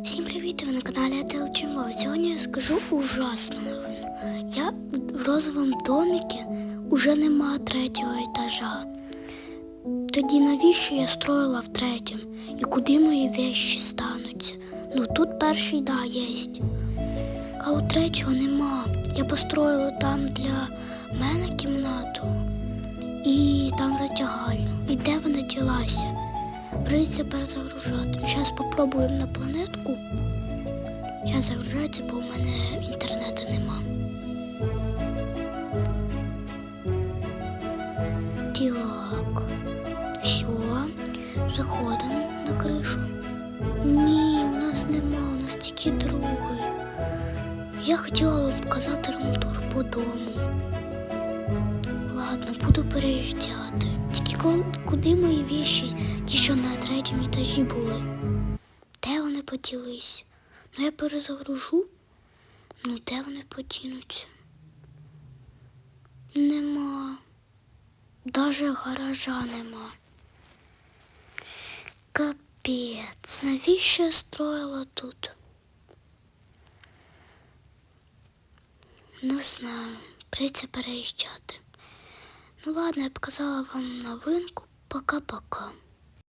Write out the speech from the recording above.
Всім привіт! Ви на каналі Ател Чимбо. Сьогодні я скажу ужасну новину. Я в розовому доміки уже нема третього етажа. Тоді навіщо я строїла в третьому? І куди мої вещі стануться? Ну тут перший да є. А у третього нема. Я построїла там для мене кімнату і там роздягальню. Прийдеться перезагружати. Зараз спробуємо на планетку. Зараз загружається, бо у мене інтернету нема. Так. Все. Заходимо на кришу. Ні, у нас нема, у нас тільки другий. Я хотіла вам показати румтур по дому. Ладно, буду переїжджати. Тільки куди мої віші, ті, що на третьому етажі були? Де вони поділись? Ну я перезагружу. Ну, де вони подінуться? Нема. Даже гаража нема. Капець, навіщо я строїла тут? Не знаю, прийдеться переїжджати. Ну ладно, я показала вам новинку. Пока-пока.